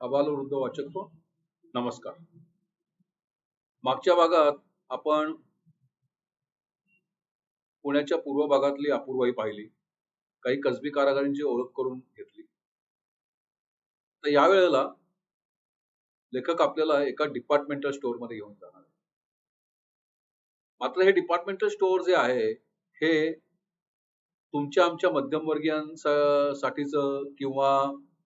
अबालवृद्ध वाचक हो. नमस्कार. मागच्या भागात आपण पुण्याच्या पूर्व भागातली अपूर्वाई पाहिली. काही कसबी कारागारांची ओळख करून घेतली. तर यावेळेला लेखक आपल्याला एका डिपार्टमेंटल स्टोअरमध्ये घेऊन जाणार आहे. मात्र हे डिपार्टमेंटल स्टोअर जे आहे हे तुमच्या आमच्या मध्यमवर्गीयांसाठीच किंवा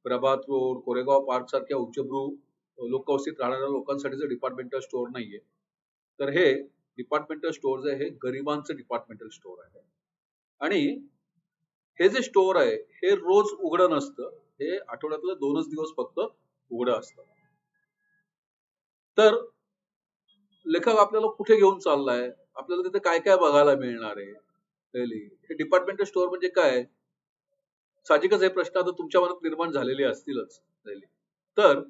प्रभात रोड कोरेगाव पार्क सारख्या उच्चभ्रू लोकवस्तीत राहणाऱ्या लोकांसाठीचं डिपार्टमेंटल स्टोअर नाहीये तर हे डिपार्टमेंटल स्टोअर जे आहे गरिबांचं डिपार्टमेंटल स्टोअर आहे. आणि हे जे स्टोअर आहे हे रोज उघडं नसतं हे आठवड्यातलं दोनच दिवस फक्त उघडं असतं. तर लेखक आपल्याला कुठे घेऊन चाललाय? आपल्याला तिथे काय काय बघायला मिळणार आहे? हे डिपार्टमेंटल स्टोअर म्हणजे काय? साहजिकच हे प्रश्न आता तुमच्या मनात निर्माण झालेले असतीलच तर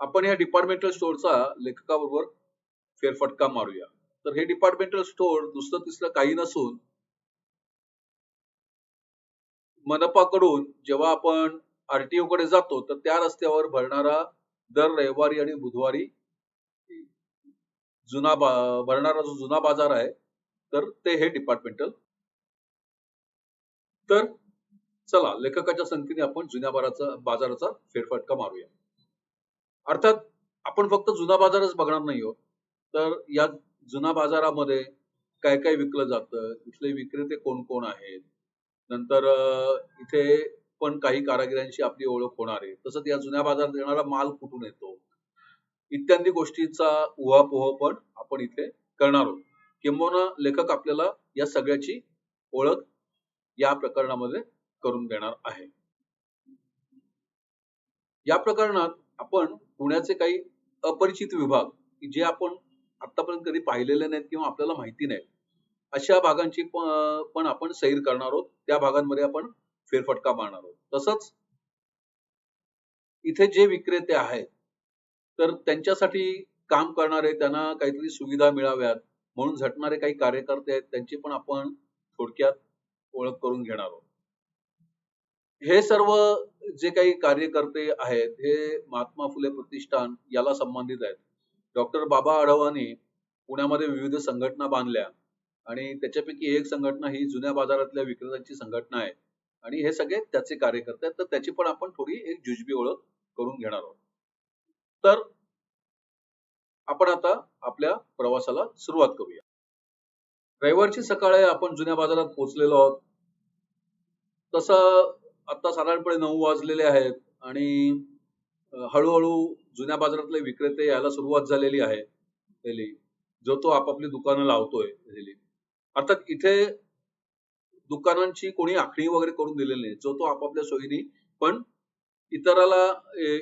आपण या डिपार्टमेंटल स्टोअरचा लेखकाबरोबर फेरफटका मारूया. तर हे डिपार्टमेंटल स्टोअर दुसरं तिसरं काही नसून मनपाकडून जेव्हा आपण आरटीओ कडे जातो तर त्या रस्त्यावर भरणारा दर रविवारी आणि बुधवारी जुना बा- भरणारा जो जुना बाजार आहे तर ते हे डिपार्टमेंटल तर चला लेखकाच्या संख्येने आपण जुन्या बाजाराचा बाजाराचा फेरफटका मारूया. अर्थात आपण फक्त जुना बाजारच बघणार नाही आहोत. तर या जुना बाजारामध्ये काय काय विकलं जातं इथले विक्रेते कोण कोण आहेत नंतर इथे पण काही कारागिरांशी आपली ओळख होणार आहे. तसंच या जुन्या बाजारात येणारा माल कुठून येतो? इत्यादी गोष्टींचा उहापोह पण आपण इथे करणार आहोत. किंबहुना लेखक आपल्याला या सगळ्याची ओळख या प्रकरणामध्ये करून देणार आहे. या प्रकरणात आपण पुण्याचे काही अपरिचित विभाग जे आपण आतापर्यंत कधी पाहिलेले नाहीत किंवा आपल्याला माहिती नाही अशा भागांची पण आपण सैर करणार आहोत. त्या भागांमध्ये आपण फेरफटका मारणार आहोत. तसंच इथे जे विक्रेते आहेत तर त्यांच्यासाठी काम करणारे त्यांना काहीतरी सुविधा मिळाव्यात म्हणून झटणारे काही कार्यकर्ते आहेत त्यांची पण आपण थोडक्यात ओळख करून घेणार आहोत. हे सर्व जे काही कार्यकर्ते आहेत हे महात्मा फुले प्रतिष्ठान याला संबंधित आहेत. डॉक्टर बाबा आढावांनी पुण्यामध्ये विविध संघटना बांधल्या आणि त्याच्यापैकी एक संघटना ही जुन्या बाजारातल्या विक्रेत्यांची संघटना आहे. आणि हे सगळे त्याचे कार्यकर्ते आहेत. तर त्याची पण आपण थोडी एक जुजबी ओळख करून घेणार आहोत. तर आपण आता आपल्या प्रवासाला सुरुवात करूया. रविवारची सकाळी आपण जुन्या बाजारात पोहोचलेलो आहोत. तसं आता साधारणपणे नऊ वाजलेले आहेत आणि हळूहळू जुन्या बाजारातले विक्रेते यायला सुरुवात झालेली आहे पहिली जो तो आपापली दुकानं लावतोय पहिली अर्थात इथे दुकानांची कोणी आखणी वगैरे करून दिलेली नाही. जो तो आपापल्या सोयीने पण इतराला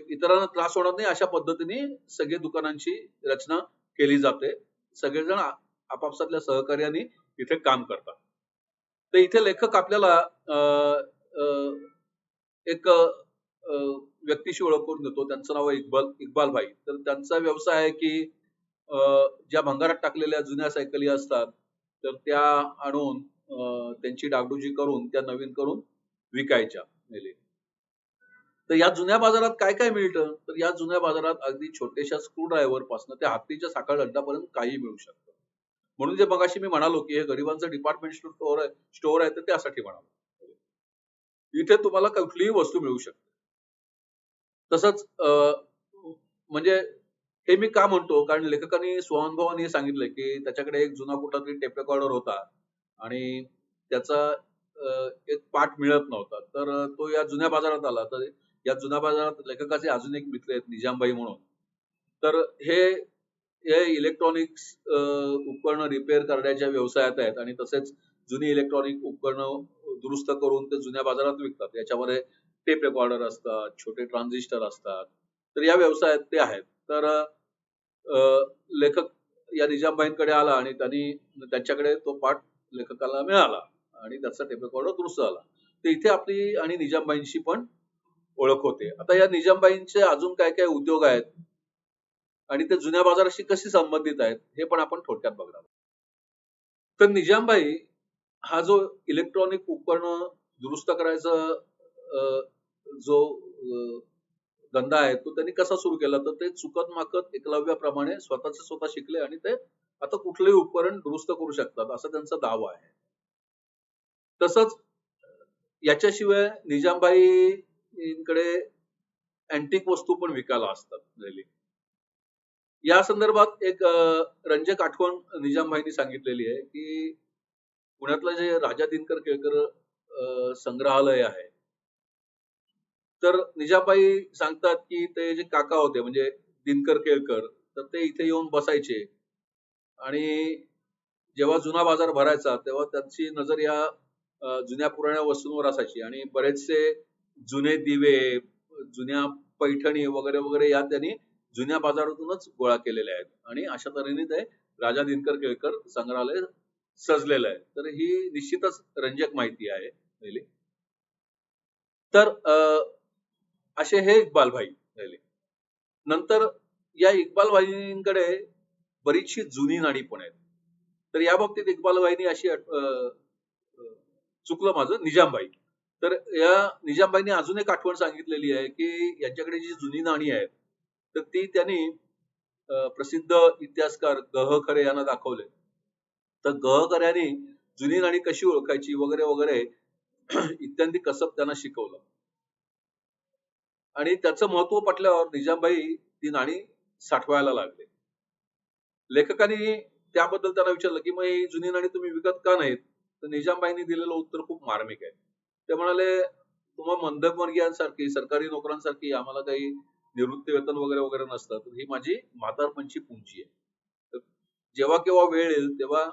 इतरांना त्रास होणार नाही अशा पद्धतीने सगळे दुकानांची रचना केली जाते. सगळेजण आपापसातल्या सहकार्याने इथे काम करतात. तर इथे लेखक आपल्याला अं, अं, एक अं, व्यक्तीशी ओळख करून देतो. त्यांचं नाव इकबाल इक्बाल इक्बाल भाई तर त्यांचा व्यवसाय आहे की अं, ज्या भंगारात टाकलेल्या जुन्या सायकली असतात तर त्या आणून त्यांची डागडुजी करून त्या नवीन करून विकायच्या तर या जुन्या बाजारात काय काय मिळतं? तर या जुन्या बाजारात अगदी छोट्याशा स्क्रू ड्रायव्हरपासून ते हत्तीच्या साखळ दंडापर्यंत काही मिळू शकतं. म्हणून जे मगाशी मी म्हणालो की हे गरिबांचं डिपार्टमेंट स्टोअर आहे स्टोअर आहे तर त्यासाठी म्हणालो. इथे तुम्हाला कुठलीही वस्तू मिळू शकते. तसंच अं, म्हणजे हे मी का म्हणतो? कारण लेखकांनी स्वानुभवाने हे की त्याच्याकडे एक जुना कुठला तरी टेप रेकॉर्डर होता आणि त्याचा एक पाठ मिळत नव्हता. तर तो या जुन्या बाजारात आला. तर या जुन्या बाजारात लेखकाचे अजून एक मित्र आहेत निजामबाई म्हणून. तर हे हे इलेक्ट्रॉनिक्स उपकरणं रिपेअर करण्याच्या व्यवसायात आहेत आणि तसेच जुनी इलेक्ट्रॉनिक उपकरणं दुरुस्त करून ते जुन्या बाजारात विकतात. याच्यामध्ये टेप रेकॉर्डर असतात छोटे ट्रान्झिस्टर असतात. तर या व्यवसायात ते आहेत. तर अं, लेखक या निजामबाईंकडे आला आणि त्यांनी त्यांच्याकडे तो पाठ लेखकाला मिळाला आणि त्याचा टेप रेकॉर्डर दुरुस्त झाला. तर इथे आपली आणि निजामबाईंशी पण ओळख होते. आता या निजामबाईंचे अजून काय काय उद्योग आहेत आणि ते जुन्या बाजाराशी कशी संबंधित आहेत हे पण आपण थोडक्यात बघणार आहोत. तर निजामबाई हा जो इलेक्ट्रॉनिक उपकरण दुरुस्त करायचा अं, जो धंदा आहे तो त्यांनी कसा सुरू केला? तर ते चुकत माकत एकलव्याप्रमाणे स्वतःचे स्वतः शिकले आणि ते आता कुठलंही उपकरण दुरुस्त करू शकतात असा त्यांचा दावा आहे. तसंच याच्याशिवाय निजामबाईकडे अँटिक वस्तू पण विकायला असतात या संदर्भात एक रंजक आठवण निजामबाईंनी सांगितलेली आहे की पुण्यातलं जे राजा दिनकर केळकर संग्रहालय आहे. तर निजाबाई सांगतात की ते जे काका होते म्हणजे दिनकर केळकर तर ते इथे येऊन बसायचे. आणि जेव्हा जुना बाजार भरायचा तेव्हा त्यांची नजर या जुन्या पुराण्या वस्तूंवर असायची. आणि बरेचसे जुने दिवे जुन्या पैठणी वगैरे वगैरे या त्यांनी जुन्या बाजारातूनच गोळा केलेल्या आहेत. आणि अशा तऱ्हेने ते राजा दिनकर केळकर संग्रहालय सजलेलं आहे. तर ही निश्चितच रंजक माहिती आहे पहिली तर अं, असे हे इक्बाल भाई राहिले नंतर या इक्बाल भाईंकडे बरीचशी जुनी नाणी पण आहेत. तर या बाबतीत इकबालबाईंनी अशी अं, चुकलं माझं निजामबाई. तर या निजामबाईंनी अजून एक आठवण सांगितलेली आहे की यांच्याकडे जी जुनी नाणी आहेत तर ती त्यांनी प्रसिद्ध इतिहासकार गह खरे यांना दाखवले. तर गह जुनी नाणी कशी ओळखायची वगैरे वगैरे इत्यादी कसब त्यांना शिकवलं. आणि त्याचं महत्त्व पटल्यावर निजामबाई ती नाणी साठवायला लागले. लेखकांनी त्याबद्दल त्यांना विचारलं की मग ही जुनी नाणी तुम्ही विकत का नाहीत? तर निजामबाईंनी दिलेलं उत्तर खूप मार्मिक आहे. ते म्हणाले तुम्हा मंदवर्गीयांसारखी सरकारी नोकरांसारखी आम्हाला काही निवृत्ती वेतन वगैरे वगैरे नसतं. तर ही माझी म्हातारपणची पुंजी आहे. तर जेव्हा केव्हा वेळ येईल तेव्हा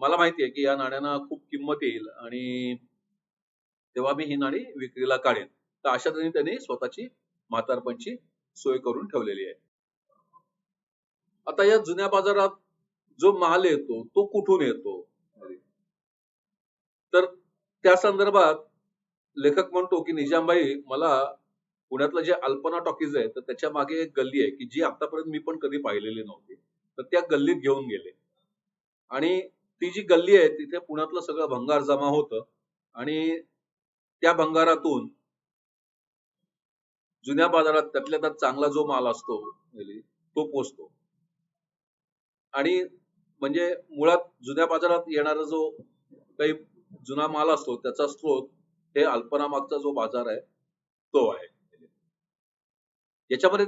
मला माहिती आहे की या नाण्यांना खूप किंमत येईल आणि तेव्हा मी ही नाणी विक्रीला काढेन. तर अशा तऱ्हेने त्यांनी स्वतःची म्हातारपणची सोय करून ठेवलेली आहे. आता या जुन्या बाजारात जो माल येतो तो कुठून येतो? तर त्या संदर्भात लेखक म्हणतो की निजामबाई मला पुण्यातलं जे अल्पना टॉकीज आहे तर त्याच्यामागे एक गल्ली आहे की जी आतापर्यंत मी पण कधी पाहिलेली नव्हती. तर त्या गल्लीत घेऊन गेले. आणि ती जी गल्ली आहे तिथे पुण्यातलं सगळं भंगार जमा होतं आणि त्या भंगारातून जुन्या बाजारात त्यातल्या त्यात चांगला जो माल असतो तो पोचतो. आणि म्हणजे मुळात जुन्या बाजारात येणारा जो काही जुना माल असतो त्याचा स्रोत हे अल्पनामागचा जो बाजार आहे तो आहे. याच्यामध्ये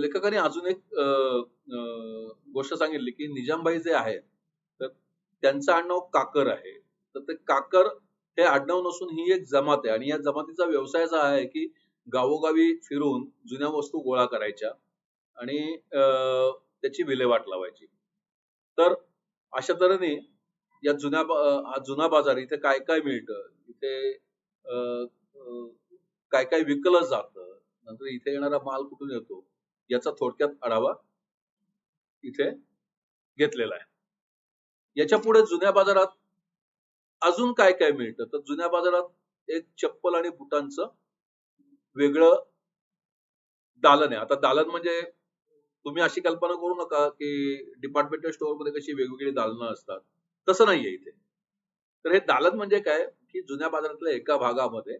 लेखकाने अजून एक अं, अं, गोष्ट सांगितली की निजामबाई जे आहेत त्यांचं आडनाव काकर आहे. तर ते काकर हे आडनाव नसून ही एक जमात आहे. आणि या जमातीचा व्यवसाय असा आहे की गावोगावी फिरून जुन्या वस्तू गोळा करायच्या आणि त्याची विल्हेवाट लावायची. तर अशा तऱ्हेने या जुन्या हा जुना बाजार इथे काय काय मिळतं? इथे काय काय विकलं जातं? नंतर इथे येणारा माल कुठून येतो? याचा थोडक्यात आढावा इथे घेतलेला आहे. याच्यापुढे जुन्या बाजारात अजून काय काय मिळतं? तर जुन्या बाजारात एक चप्पल आणि बुटांचं वेगळं दालन आहे. आता दालन म्हणजे तुम्ही अशी कल्पना करू नका की डिपार्टमेंटल स्टोअरमध्ये कशी वेगवेगळी दालनं असतात. तसं नाहीये इथे. तर हे दालन म्हणजे काय? की जुन्या बाजारातल्या एका भागामध्ये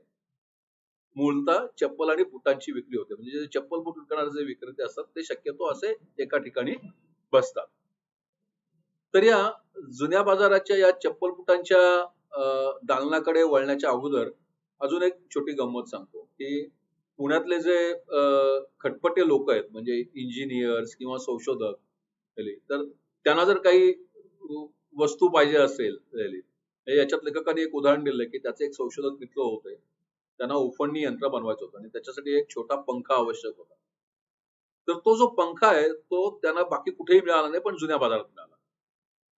मूळतः चप्पल आणि बुटांची विक्री होते. म्हणजे जे चप्पल बूट विकणारे जे विक्रेते असतात ते शक्यतो असे एका ठिकाणी बसतात. तर या जुन्या बाजाराच्या या चप्पल बुटांच्या दालनाकडे वळण्याच्या अगोदर अजून एक छोटी गंमत सांगतो की पुण्यातले जे खटपटे लोक आहेत म्हणजे इंजिनियर्स किंवा संशोधक तर त्यांना जर काही वस्तू पाहिजे असेल याच्यात लेखकाने एक उदाहरण दिलं की त्याचे एक संशोधक मित्र होते त्यांना उफणणी यंत्र बनवायचं होतं आणि त्याच्यासाठी एक छोटा पंखा आवश्यक होता. तर तो जो पंखा आहे तो त्यांना बाकी कुठेही मिळाला नाही पण जुन्या बाजारात मिळाला.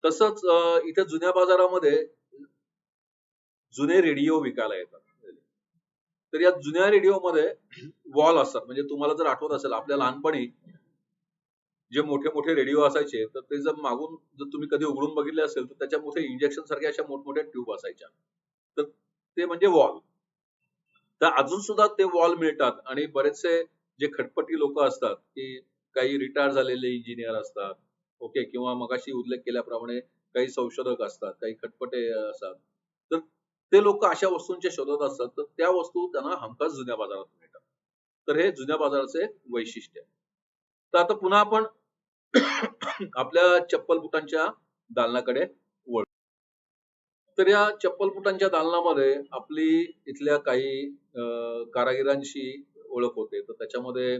तसंच इथे जुन्या बाजारामध्ये जुने रेडिओ विकायला येतात. तर या जुन्या रेडिओमध्ये वॉल असतात. म्हणजे तुम्हाला जर आठवत असेल आपल्या लहानपणी जे मोठे मोठे रेडिओ असायचे तर ते जर मागून जर तुम्ही कधी उघडून बघितले असेल तर त्याच्यामध्ये इंजेक्शन सारख्या अशा मोठमोठ्या ट्यूब असायच्या. तर ते म्हणजे वॉल. तर अजून सुद्धा ते वॉल मिळतात आणि बरेचसे जे खटपटी लोक असतात की काही रिटायर झालेले इंजिनियर असतात ओके किंवा मगाशी उल्लेख केल्याप्रमाणे काही संशोधक असतात काही खटपटे असतात. तर ते लोक अशा वस्तूंच्या शोधात असतात तर त्या वस्तू त्यांना हमखास जुन्या बाजारात मिळतात. तर हे जुन्या बाजाराचं एक वैशिष्ट्य. आहे तर आता पुन्हा आपण आपल्या चप्पल बुटांच्या दालनाकडे वळ. तर या चप्पल बुटांच्या दालनामध्ये आपली इथल्या काही अं, कारागिरांशी ओळख होते. तर त्याच्यामध्ये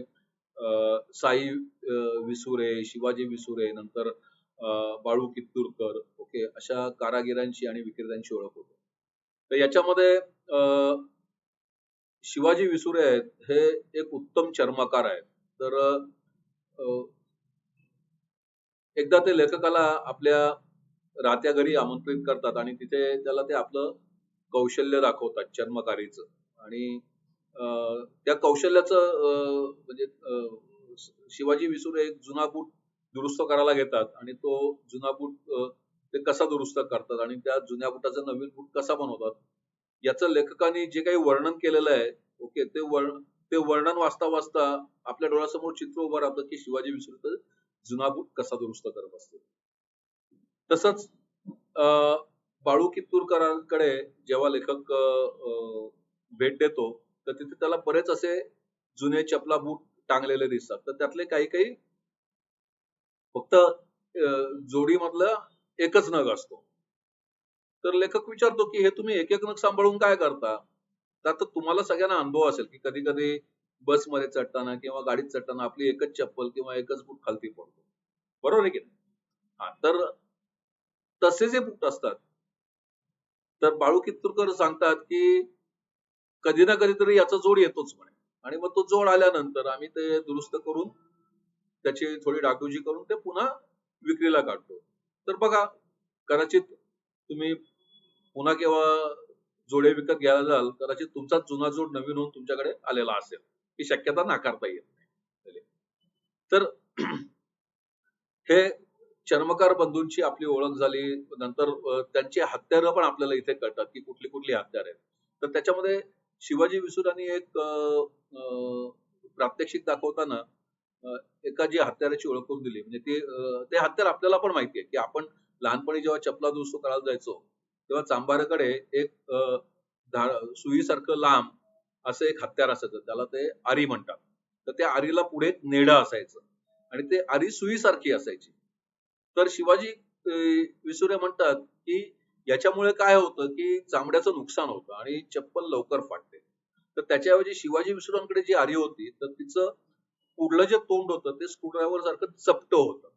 साई विसुरे शिवाजी विसुरे नंतर अं, बाळू कित्तूरकर ओके अशा कारागिरांची आणि विक्रेत्यांची ओळख होते. तर याच्यामध्ये अं, शिवाजी विसुरे आहेत हे एक उत्तम चर्मकार आहेत. तर एकदा ते लेखकाला आपल्या राहत्या घरी आमंत्रित करतात आणि तिथे त्याला ते आपलं कौशल्य दाखवतात चर्मकारीचं. आणि त्या कौशल्याचं म्हणजे शिवाजी विसुरे एक जुना बूट दुरुस्त करायला घेतात आणि तो जुना बूट ते कसा दुरुस्त करतात आणि त्या जुन्या बुटाचा नवीन बूट कसा बनवतात याचं लेखकाने जे काही वर्णन केलेलं आहे ओके ते वर्ण ते वर्णन वाचता वाचता आपल्या डोळ्यासमोर चित्र उभं राहतं की शिवाजी विसुरे जुना बूट कसा दुरुस्त करत असतो. तसंच बाळू कित्तूरकरांकडे जेव्हा लेखक भेट देतो तर तिथे त्याला बरेच असे जुने चपला बूट टांगलेले दिसतात. तर त्यातले काही काही फक्त अं, जोडीमधला एकच नग असतो. तर लेखक विचारतो की हे तुम्ही एक एक नग सांभाळून काय करता? तर आता तुम्हाला सगळ्यांना अनुभव असेल की कधी कधी बसमध्ये चढताना किंवा गाडीत चढताना आपली एकच चप्पल किंवा एकच बूट खालती पडतो. बरोबर आहे की हा तर तसे जे बूट असतात तर बाळू कित्तूरकर सांगतात की कधी ना कधीतरी याचा जोड येतोच म्हणे. आणि मग तो जोड आल्यानंतर आम्ही ते दुरुस्त करून त्याची थोडी डागडुजी करून ते पुन्हा विक्रीला काढतो. तर बघा कदाचित तुम्ही पुन्हा केव्हा जोडे विकत घ्यायला जाल कदाचित तुमचा जुना जोड नवीन होऊन तुमच्याकडे आलेला असेल. ही शक्यता नाकारता येत नाही. तर हे चर्मकार बंधूंची आपली ओळख झाली. नंतर त्यांची हत्यारं पण आपल्याला इथे कळतात की कुठली कुठली हत्यार आहेत. तर त्याच्यामध्ये शिवाजी विसुरांनी एक अं, प्रात्यक्षिक दाखवताना एका जी हत्याराची ओळख करून दिली. म्हणजे ते ते हत्यार आपल्याला पण माहिती आहे की आपण लहानपणी जेव्हा चपला दुरुस्त करायला जायचो तेव्हा चांभाराकडे एक सुईसारखं लांब असं एक हत्यार असायचं. त्याला ते आरी म्हणतात. तर त्या आरीला पुढे एक नेडं असायचं. आणि ते आरी सुईसारखी असायची. तर शिवाजी विसुरे म्हणतात की याच्यामुळे काय होतं की चामड्याचं नुकसान होतं आणि चप्पल लवकर फाटते. तर त्याच्याऐवजी शिवाजी विसुरांकडे जी आरी होती तर तिचं पुढलं जे तोंड होतं ते स्क्रूड्रायव्हर सारखं चपट होतं.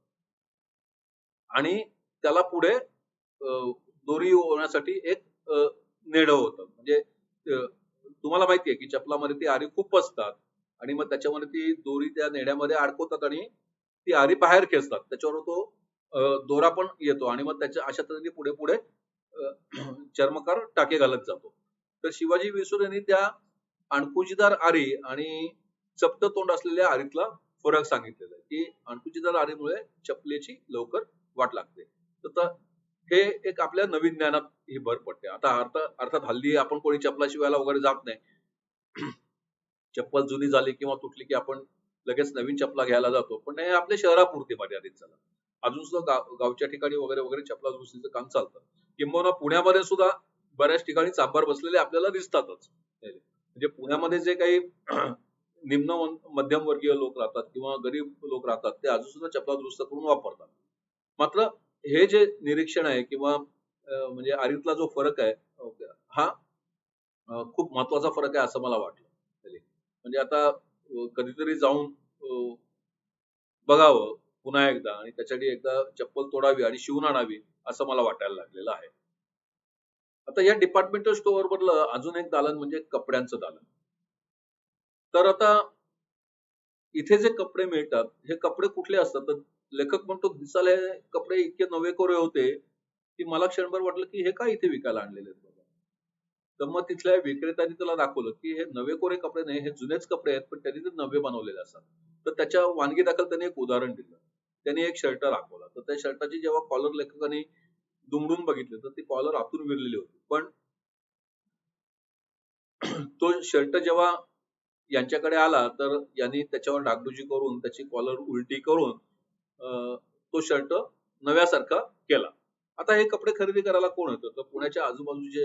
आणि त्याला पुढे दोरी होण्यासाठी एक नेड होत होतं. म्हणजे तुम्हाला माहिती आहे की चपलामध्ये ती आरी खूप असतात आणि मग त्याच्यामध्ये ती दोरी त्या नेड्यामध्ये अडकवतात आणि ती आरी बाहेर खेचतात. त्याच्यावर तो दोरा पण येतो आणि मग त्याच्या अशा तऱ्हेने पुढे पुढे चर्मकार टाके घालत जातो. तर शिवाजी विसुर यांनी त्या अणकुचीदार आरी आणि चपट तोंड असलेल्या आरीतला फरक सांगितलेला आहे की अणकुचीदार आरीमुळे चपलेची लवकर वाट लागते. तर हे एक आपल्या नवीन ज्ञानात ही भर पडते. आता अर्थ अर्थात हल्ली आपण कोणी चपला शिवायला वगैरे जात नाही. चप्पल जुनी झाली किंवा तुटली की आपण लगेच नवीन चपला घ्यायला जातो. पण हे आपल्या शहरापुरती मर्यादित झालं. अजून सुद्धा गाव- गावच्या ठिकाणी वगैरे वगैरे चपला दुरुस्तीचं काम चालतं. किंबहुना पुण्यामध्ये सुद्धा बऱ्याच ठिकाणी चांभार बसलेले आपल्याला दिसतातच. म्हणजे पुण्यामध्ये जे काही निम्न मध्यमवर्गीय लोक राहतात किंवा गरीब लोक राहतात ते अजून सुद्धा चपला दुरुस्त करून वापरतात. मात्र हे जे निरीक्षण आहे किंवा म्हणजे आरीतला जो फरक आहे हा खूप महत्त्वाचा फरक आहे असं मला वाटलं. म्हणजे आता कधीतरी जाऊन बघावं पुन्हा एकदा आणि त्याच्यासाठी एकदा चप्पल तोडावी आणि शिवून आणावी. असं मला वाटायला लागलेलं आहे. आता या डिपार्टमेंटल स्टोअर मधलं अजून एक दालन म्हणजे कपड्यांचं दालन. तर आता इथे जे कपडे मिळतात हे कपडे कुठले असतात? तर लेखक म्हणतो दिसायला हे कपडे इतके नवे कोरे होते की मला क्षणभर वाटलं की हे काय इथे विकायला आणलेले आहेत तर मग तिथल्या विक्रेत्यांनी त्याला दाखवलं की हे नवे कोरे कपडे नाही हे जुनेच कपडे आहेत पण त्यांनी ते नवे बनवलेले असतात. तर त्याच्या वानगी दाखल त्यांनी एक उदाहरण दिलं. त्यांनी एक शर्ट दाखवला तर त्या शर्टाची जेव्हा कॉलर लेखकाने दुमडून बघितले तर ती कॉलर आतून विरलेली होती. पण तो शर्ट जेव्हा यांच्याकडे आला तर यांनी त्याच्यावर डागडुजी करून त्याची कॉलर उलटी करून अं, तो शर्ट नव्यासारखा केला. आता हे कपडे खरेदी करायला कोण येतं? तर पुण्याच्या आजूबाजूचे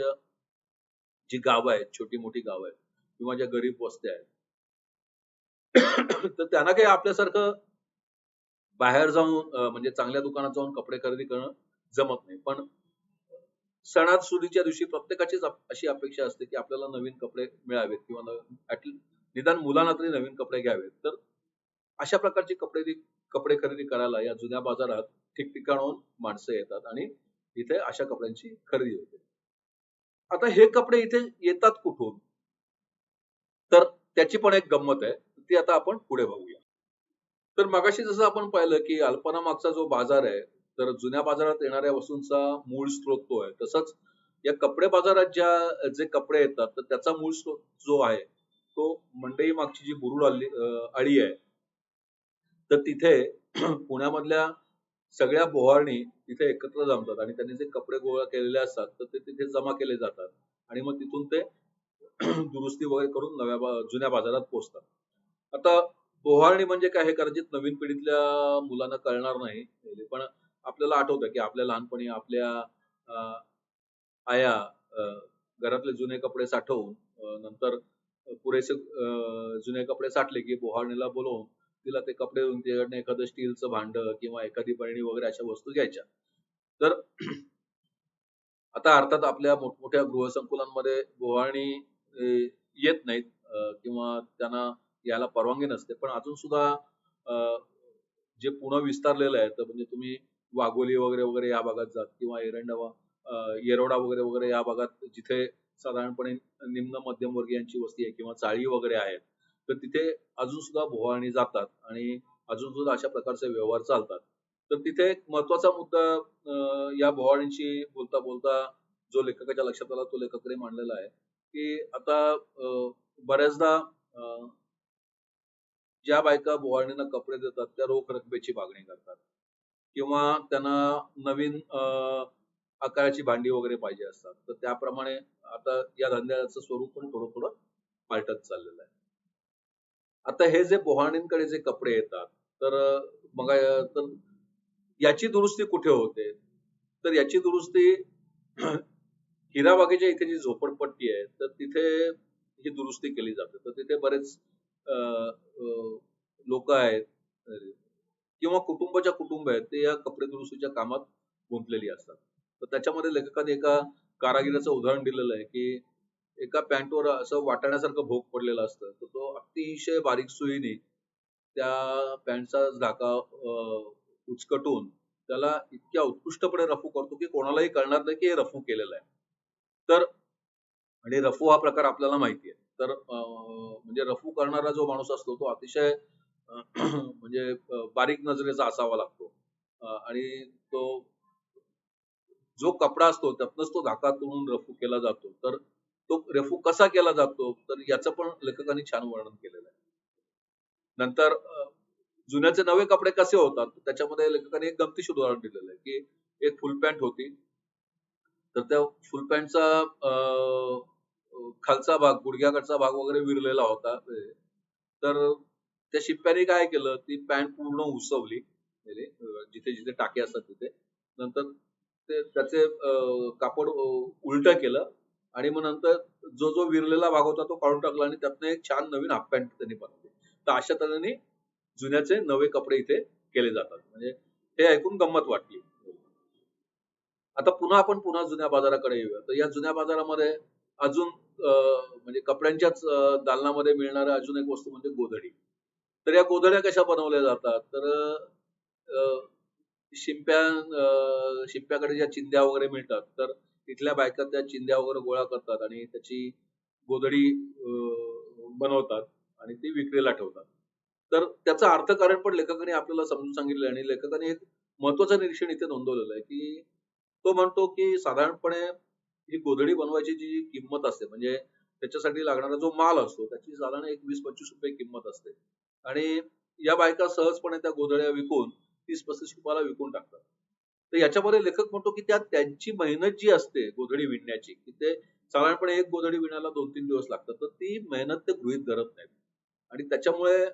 जी गावं आहेत छोटी मोठी गावं आहेत किंवा ज्या गरीब वस्त्या आहेत तर त्यांना काही आपल्यासारखं बाहेर जाऊन म्हणजे चांगल्या दुकानात जाऊन कपडे खरेदी करणं जमत नाही. पण सणात सुदीच्या दिवशी प्रत्येकाचीच अशी अपेक्षा असते की आपल्याला नवीन कपडे मिळावेत किंवा नवीन निदान मुलांना तरी नवीन कपडे घ्यावेत. तर अशा प्रकारचे कपडे कपडे खरेदी करायला या जुन्या बाजारात ठिकठिकाणून माणसं येतात आणि इथे अशा कपड्यांची खरेदी होते. आता हे कपडे इथे येतात कुठून? तर त्याची पण एक गंमत आहे. ती आता आपण पुढे बघूया. तर मगाशी जसं आपण पाहिलं की अल्पना मागचा जो बाजार आहे तर जुन्या बाजारात येणाऱ्या वस्तूंचा मूळ स्रोत तो आहे. तसंच या कपडे बाजारात ज्या जे कपडे येतात तर त्याचा मूळ स्रोत जो आहे तो मंडई मागची जी बुरुड आली अळी आहे तर तिथे पुण्यामधल्या सगळ्या बोहारणी तिथे एकत्र जमतात आणि त्यांनी जे कपडे गोळा केलेले असतात तर ते तिथे जमा केले जातात आणि मग तिथून ते दुरुस्ती वगैरे करून नव्या जुन्या बाजारात पोहोचतात. आता बोहारणी म्हणजे काय हे कदाचित नवीन पिढीतल्या मुलांना कळणार नाही. पण आपल्याला आठवतं की आपल्या लहानपणी आपल्या अं, आया अं, घरातले जुने कपडे साठवून नंतर पुरेसे जुने कपडे साठले की बोहारणीला बोलवून तिला ते कपडे देऊन तिच्याकडनं एखादं स्टीलचं भांड किंवा एखादी बहिणी वगैरे अशा वस्तू घ्यायच्या. तर आता अर्थात आपल्या मोठमोठ्या गृहसंकुलांमध्ये बोहारणी येत नाहीत किंवा त्यांना याला परवानगी नसते. पण अजून सुद्धा अं, जे पुणं विस्तारलेलं आहे तर म्हणजे तुम्ही वाघोली वगैरे वगैरे या भागात जात किंवा एरंडवा येरोडा वगैरे वगैरे या भागात जिथे साधारणपणे निम्न मध्यमवर्गीयांची वस्ती आहे किंवा चाळी वगैरे आहेत तर तिथे अजून सुद्धा भोवाळणी जातात आणि अजून सुद्धा अशा प्रकारचे व्यवहार चालतात. तर तिथे एक महत्त्वाचा मुद्दा अं, या भोवाळींशी बोलता बोलता जो लेखकाच्या लक्षात आला तो लेखकाने मांडलेला आहे की आता बऱ्याचदा अं, ज्या बायका बोहारणींना कपडे देतात त्या रोख रकमेची मागणी करतात. किंवा त्यांना नवीन अं, आकाराची भांडी वगैरे पाहिजे असतात. तर त्याप्रमाणे आता या धंद्याचं स्वरूप पण थोडं थोडं पालटत चाललेलं आहे. आता हे जे बोहाणींकडे जे कपडे येतात तर मग तर याची दुरुस्ती कुठे होते? तर याची दुरुस्ती हिराबागेच्या इथे जी झोपडपट्टी आहे तर तिथे ही दुरुस्ती केली जाते. तर तिथे बरेच लोक आहेत किंवा कुटुंबाच्या कुटुंब आहेत ते या कपडे दुरुस्तीच्या कामात गुंतलेली असतात. तर त्याच्यामध्ये लेखकाने एका कारागिराचं उदाहरण दिलेलं आहे की एका पॅन्टवर असं वाटाण्यासारखं भोग पडलेलं असतं. तर तो अतिशय बारीक सुईने त्या पॅन्टचा धाका उचकटून त्याला इतक्या उत्कृष्टपणे रफू करतो की कोणालाही कळणार नाही की हे रफू केलेलं आहे. तर आणि रफू हा प्रकार आपल्याला माहिती आहे. तर म्हणजे रफू करणारा जो माणूस असतो तो अतिशय म्हणजे बारीक नजरेचा असावा लागतो. आणि तो जो कपडा असतो त्यातनंच तो धाका तोडून रफू केला जातो. तर तो रफू कसा केला जातो तर याचं पण लेखकांनी छान वर्णन केलेलं आहे. नंतर जुन्याचे नवे कपडे कसे होतात त्याच्यामध्ये लेखकाने एक गमतीशीर उदाहरण दिलेलं आहे की एक फुल पॅन्ट होती. तर त्या फुल पॅन्टचा खालचा भाग गुडघ्याकडचा भाग वगैरे विरलेला होता तर त्या शिप्प्याने काय केलं ती पॅन्ट पूर्ण उसवली. जिथे जिथे टाके असतात तिथे. नंतर ते त्याचे कापड उलट केलं आणि मग नंतर जो जो विरलेला भाग होता तो काढून टाकला आणि त्यातनं एक छान नवीन हाफ पॅन्ट त्यांनी बनवली. तर अशा तऱ्हेने जुन्याचे नवे कपडे इथे केले जातात. म्हणजे हे ऐकून गंमत वाटली. आता पुन्हा आपण पुन्हा जुन्या बाजाराकडे येऊया. तर या जुन्या बाजारामध्ये अजून म्हणजे कपड्यांच्याच दालनामध्ये मिळणाऱ्या अजून एक वस्तू म्हणजे गोधडी. तर या गोधड्या कशा बनवल्या जातात? तर अं, शिंप्या शिंप्याकडे ज्या चिंध्या वगैरे मिळतात तर तिथल्या बायका त्या चिंध्या वगैरे गोळा करतात आणि त्याची गोधडी बनवतात आणि ती विक्रीला ठेवतात. तर त्याचं अर्थकारण पण लेखकाने आपल्याला समजून सांगितलं आणि लेखकाने एक महत्वाचं निरीक्षण इथे नोंदवलेलं आहे की तो म्हणतो की साधारणपणे ही गोधडी बनवायची जी किंमत असते म्हणजे त्याच्यासाठी लागणारा जो माल असतो त्याची साधारण एक वीस पंचवीस रुपये किंमत असते. आणि या बायका सहजपणे त्या गोधड्या विकून तीस पस्तीस रुपयाला विकून टाकतात. तर याच्यामध्ये लेखक म्हणतो की त्या त्यांची मेहनत जी असते गोधडी विणण्याची की ते साधारणपणे एक गोधडी विणायला दोन तीन दिवस लागतात तर ती मेहनत ते गृहित धरत नाहीत. आणि त्याच्यामुळे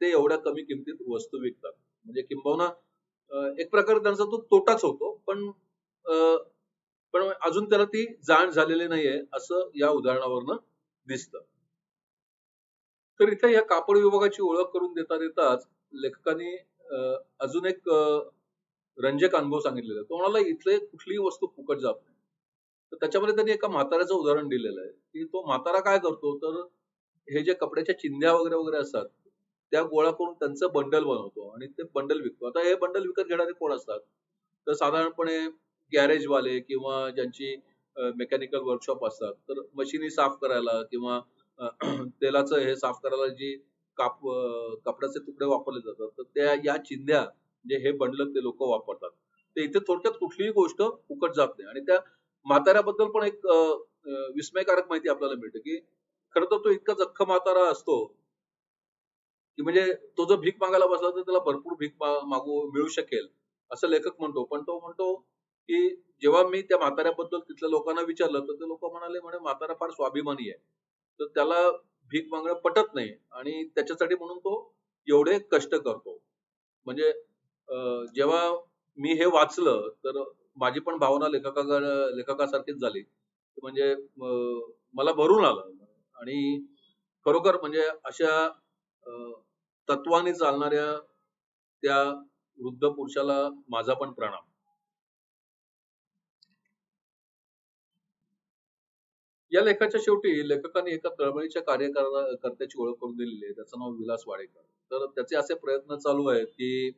ते एवढ्या कमी किमतीत वस्तू विकतात. म्हणजे किंबहुना एक प्रकारे त्यांचा तो तोटाच होतो पण अं, पण अजून त्याला ती जाण झालेली नाहीये असं या उदाहरणावरनं दिसतं. तर इथे या कापड विभागाची ओळख करून देता देताच लेखकाने अजून एक रंजक अनुभव सांगितलेला आहे. तो म्हणाला इथले कुठलीही वस्तू फुकट जात नाही. तर त्याच्यामध्ये त्यांनी एका म्हाताऱ्याचं उदाहरण दिलेलं आहे. की तो म्हातारा काय करतो? तर हे जे कपड्याच्या चिंध्या वगैरे वगैरे असतात त्या गोळा करून त्यांचं बंडल बनवतो आणि ते बंडल विकतो. आता हे बंडल विकत घेणारे कोण असतात? तर साधारणपणे गॅरेजवाले किंवा ज्यांची मेकॅनिकल वर्कशॉप असतात तर मशिनी साफ करायला किंवा तेलाचं हे साफ करायला जी काप कपड्याचे तुकडे वापरले जातात तर त्या या चिंध्या जे हे बंडल ते लोक वापरतात. ते इथे थोडक्यात कुठलीही गोष्ट फुकट जात नाही. आणि त्या म्हाताऱ्याबद्दल पण एक विस्मयकारक माहिती आपल्याला मिळते की खर तर तो इतका जख्ख म्हातारा असतो की म्हणजे तो जर भीक मागायला बसला तर त्याला भरपूर भीक मागू मिळू शकेल असं लेखक म्हणतो. पण तो म्हणतो की जेव्हा मी त्या म्हाताऱ्याबद्दल तिथल्या लोकांना विचारलं तर ते लोक म्हणाले म्हणे म्हातारा फार स्वाभिमानी आहे. तर त्याला भीक मागणं पटत नाही आणि त्याच्यासाठी म्हणून तो एवढे कष्ट करतो. म्हणजे अं, जेव्हा मी हे वाचलं तर माझी पण भावना लेखका लेखकासारखीच झाली. म्हणजे मला भरून आलं. आणि खरोखर म्हणजे अशा तत्वाने चालणाऱ्या त्या वृद्ध पुरुषाला माझा पण प्रणाम. या लेखाच्या शेवटी लेखकाने एका तळमळीच्या कार्यकर्त्याची ओळख करून दिलेली आहे. त्याचं नाव विलास वाडेकर. तर त्याचे असे प्रयत्न चालू आहेत की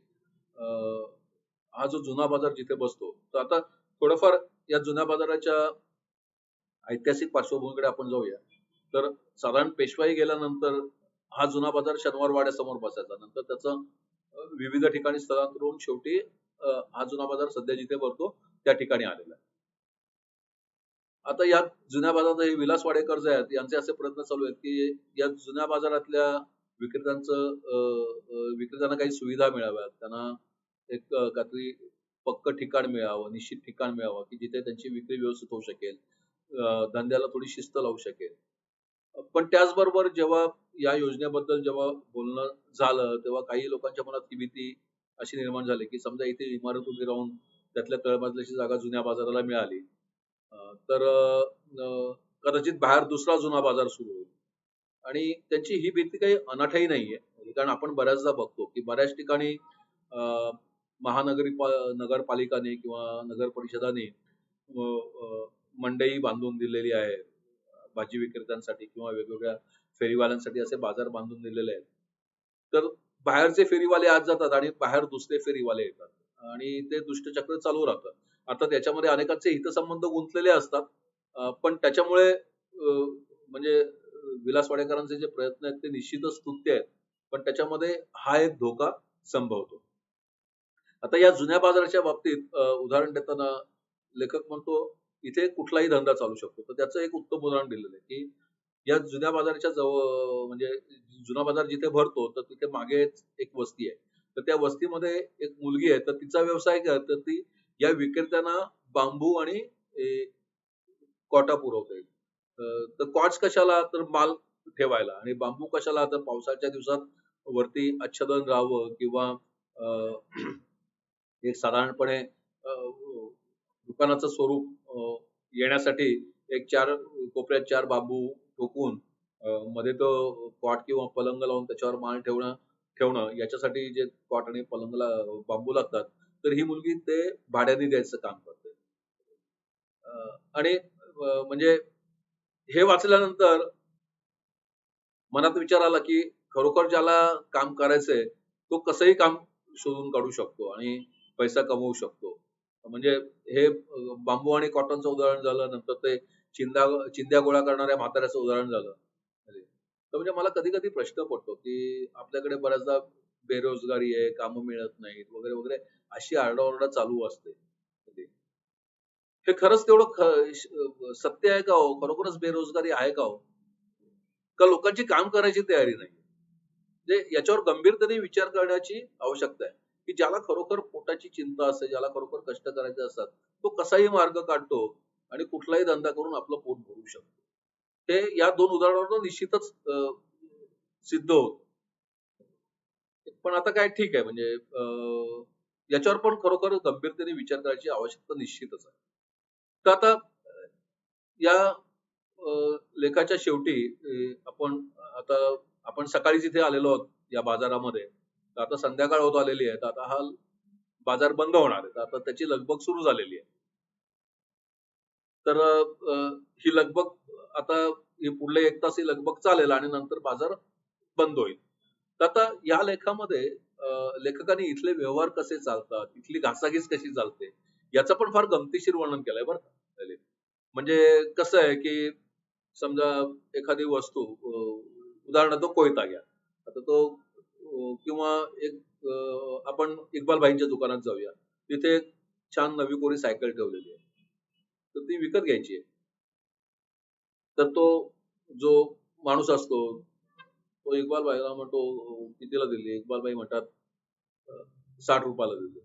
अं, हा जो जुना बाजार जिथे बसतो तर आता थोडंफार या जुन्या बाजाराच्या ऐतिहासिक पार्श्वभूमीकडे आपण जाऊया. तर साधारण पेशवाई गेल्यानंतर हा जुना बाजार शनिवार वाड्यासमोर बसायचा. नंतर त्याचं विविध ठिकाणी स्थलांतर होऊन शेवटी हा जुना बाजार सध्या जिथे भरतो त्या ठिकाणी आलेला आहे. आता या जुन्या बाजारात हे विलास वाडेकर जे आहेत यांचे असे प्रयत्न चालू आहेत की या जुन्या बाजारातल्या विक्रेत्यांचं विक्रेत्यांना काही सुविधा मिळाव्यात. त्यांना एक काहीतरी पक्क ठिकाण मिळावं निश्चित ठिकाण मिळावं की जिथे त्यांची विक्री व्यवस्थित होऊ शकेल धंद्याला थोडी शिस्त लावू शकेल. पण त्याचबरोबर जेव्हा या योजनेबद्दल जेव्हा बोलणं झालं तेव्हा काही लोकांच्या मनात ती भीती अशी निर्माण झाली की समजा इथे इमारत उभी राहून त्यातल्या तळमजल्याची जागा जुन्या बाजाराला मिळाली. तर कदाचित बाहेर दुसरा जुना बाजार सुरू होईल. आणि त्यांची ही भीती काही अनाठाई नाहीये. कारण आपण बऱ्याचदा बघतो की बऱ्याच ठिकाणी महानगरी नगरपालिकाने किंवा नगर परिषदाने मंडई बांधून दिलेली आहे. भाजी विक्रेत्यांसाठी किंवा वेगवेगळ्या फेरीवाल्यांसाठी असे बाजार बांधून दिलेले आहेत. तर बाहेरचे फेरीवाले आज जातात आणि बाहेर दुसरे फेरीवाले येतात. आणि ते दुष्टचक्र चालू राहतात आता त्याच्यामध्ये अनेकांचे हितसंबंध गुंतलेले असतात. पण त्याच्यामुळे म्हणजे विलास वाडेकरांचे जे प्रयत्न आहेत ते निश्चितच स्तुत्य आहेत. पण त्याच्यामध्ये हा एक धोका संभवतो. आता या जुन्या बाजाराच्या बाबतीत उदाहरण देताना लेखक म्हणतो इथे कुठलाही धंदा चालू शकतो. तर त्याचं एक उत्तम उदाहरण दिलेलं आहे की या जुन्या बाजाराच्या जवळ म्हणजे जुना बाजार जिथे भरतो तर तिथे मागे एक वस्ती आहे. तर त्या वस्तीमध्ये एक मुलगी आहे तर तिचा व्यवसाय तर ती या विक्रेत्यांना बांबू आणि कॉटा पुरवता येईल. तर कॉच कशाला तर माल ठेवायला आणि बांबू कशाला तर पावसाच्या दिवसात वरती आच्छादन राहावं किंवा अं, एक साधारणपणे दुकानाचं स्वरूप येण्यासाठी एक चार कोपऱ्यात चार बांबू ठोकून मध्ये तो कॉट किंवा पलंग लावून त्याच्यावर माल ठेवणं ठेवणं याच्यासाठी जे कॉट आणि पलंगला बांबू लागतात तर ही मुलगी ते भाड्याने द्यायचं काम करते. आणि म्हणजे हे वाचल्यानंतर मनात विचार आला की खरोखर ज्याला काम करायचंय तो कसंही काम शोधून काढू शकतो आणि पैसा कमवू शकतो. म्हणजे हे बांबू आणि कॉटनचं उदाहरण झालं नंतर ते चिंदा चिंध्या गोळा करणाऱ्या म्हाताऱ्याचं उदाहरण झालं. तर म्हणजे मला कधी कधी प्रश्न पडतो की आपल्याकडे बऱ्याचदा बेरोजगारी आहे कामं मिळत नाहीत वगैरे वगैरे अशी आरडाओरडा चालू असते. म्हणजे हे खरंच तेवढं ख- सत्य आहे का हो? खरोखरच बेरोजगारी आहे का हो? का लोकांची काम करायची तयारी नाही? म्हणजे याच्यावर गंभीरतेने विचार करण्याची आवश्यकता आहे. की ज्याला खरोखर पोटाची चिंता असते ज्याला खरोखर कष्ट करायचे असतात तो कसाही मार्ग काढतो आणि कुठलाही धंदा करून आपलं पोट भरू शकतो. ते या दोन उदाहरणावरून निश्चितच सिद्ध होत. पण आता काय ठीक आहे म्हणजे अं, याच्यावर पण खरोखर गंभीरतेने विचार करायची आवश्यकता निश्चितच आहे. तर आता या लेखाच्या शेवटी आपण आता आपण सकाळीच इथे आलेलो आहोत या बाजारामध्ये. तर आता संध्याकाळ होत आलेली आहे तर आता हा बाजार बंद होणार आहे. तर आता त्याची लगबग सुरू झालेली आहे. तर ही लगबग आता हे पुढले एक तास ही लगबग चालेल आणि नंतर बाजार बंद होईल. आता या लेखामध्ये लेखकाने इथले व्यवहार कसे चालतात इथली घासाघीस कशी चालते याचं पण फार गमतीशीर वर्णन केलंय बरं का म्हणजे कसं आहे की समजा एखादी वस्तू उदाहरणार्थ कोयता घ्या. आता तो किंवा एक आपण इक्बाल भाईंच्या दुकानात जाऊया. तिथे छान नवी कोरी सायकल ठेवलेली आहे. तर ती विकत घ्यायची आहे. तर तो जो माणूस असतो तो इक्बाल भाईला म्हणतो कितीला दिली? इक्बाल भाई म्हणतात साठ रुपयाला दिली.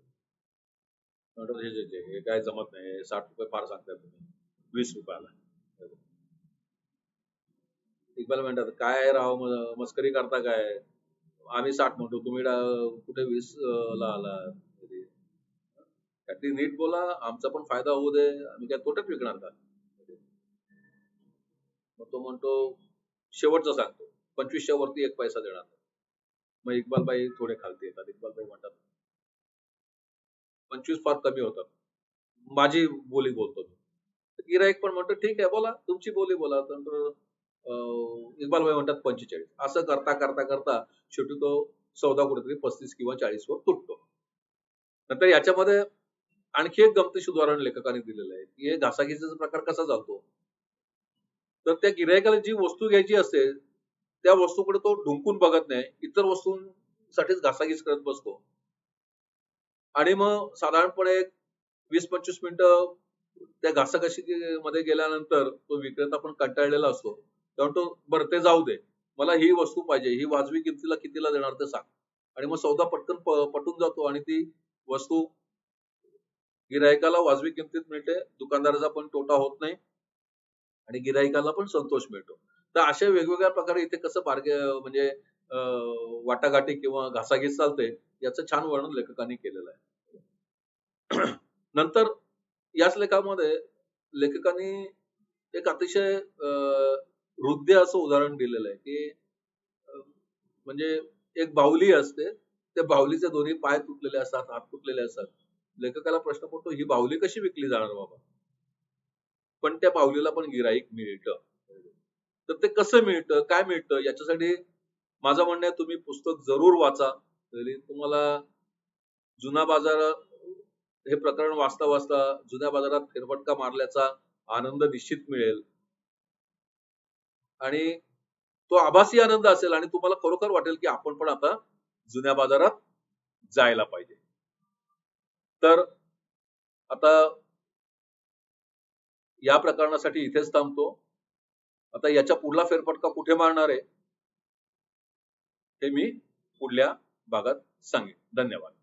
म्हणतात हे जे- हे काय जमत नाही साठ रुपये फार सांगताय तुम्ही वीस रुपयाला. इक्बाल म्हणतात काय राव मस्करी करता काय? आम्ही साठ म्हणतो तुम्ही कुठे वीस ला आला? ती नीट बोला आमचा पण फायदा होऊ दे आम्ही काय तोट्यात विकणार का? मग तो म्हणतो शेवटचा सांगतो. पंचवीसच्या वरती एक पैसा देणार मग इक्बालबाई थोडे खालती येतात. इक्बालबाई म्हणतात पंचवीस फार कमी होतात. माझी बोली बोलतो मी. गिराईक पण म्हणतो ठीक आहे बोला. तुमची बोली बोला. तर इक्बालबाई म्हणतात पंचेचाळीस. असं करता करता करता शेवटी तो चौदा कुठेतरी पस्तीस किंवा चाळीस वर तुटतो. नंतर याच्यामध्ये आणखी एक गमतीश उदाहरण लेखकाने दिलेलं आहे की हे घासाघीसाचा प्रकार कसा चालतो? तर त्या गिरायकाला जी वस्तू घ्यायची असते त्या वस्तूकडे तो ढुंकून बघत नाही. इतर वस्तूंसाठीच घासाघीस करत बसतो. आणि मग साधारणपणे एक वीस पंचवीस मिनिटं त्या घासाघशी मध्ये गेल्यानंतर तो विक्रेता पण कंटाळलेला असतो. तेव्हा तो बरं ते जाऊ दे. मला ही वस्तू पाहिजे. ही वाजवी किमतीला कितीला देणार ते सांग. आणि मग सौदा पटकन पटून जातो आणि ती वस्तू गिरायकाला वाजवी किमतीत मिळते. दुकानदाराचा पण तोटा होत नाही. आणि गिरायकाला पण संतोष मिळतो. तर अशा वेगवेगळ्या प्रकारे इथे कसं बार्गे म्हणजे अं, वाटाघाटी किंवा घासाघीस चालते याचं छान वर्णन लेखकांनी केलेलं आहे. नंतर याच लेखामध्ये लेखकांनी एक अतिशय अं, हृदय असं उदाहरण दिलेलं आहे की म्हणजे एक बाहुली असते त्या बाहुलीचे दोन्ही पाय तुटलेले असतात हात तुटलेले असतात. लेखकाला प्रश्न पडतो ही बाहुली कशी विकली जाणार बाबा? पण त्या बाहुलीला पण गिराईक मिळतं. तर ते कसं मिळतं काय मिळतं याच्यासाठी माझं म्हणणं आहे तुम्ही पुस्तक जरूर वाचा. तरी तुम्हाला जुना बाजार हे प्रकरण वाचता वाचता जुन्या बाजारात फेरफटका मारल्याचा आनंद निश्चित मिळेल. आणि तो आभासी आनंद असेल आणि तुम्हाला खरोखर वाटेल की आपण पण आता जुन्या बाजारात जायला पाहिजे. तर आता या प्रकरणासाठी इथेच थांबतो. आता याच्या पुढला फेरफटका कुठे मारणार आहे? हे मी पुढल्या भागात सांगेन. धन्यवाद.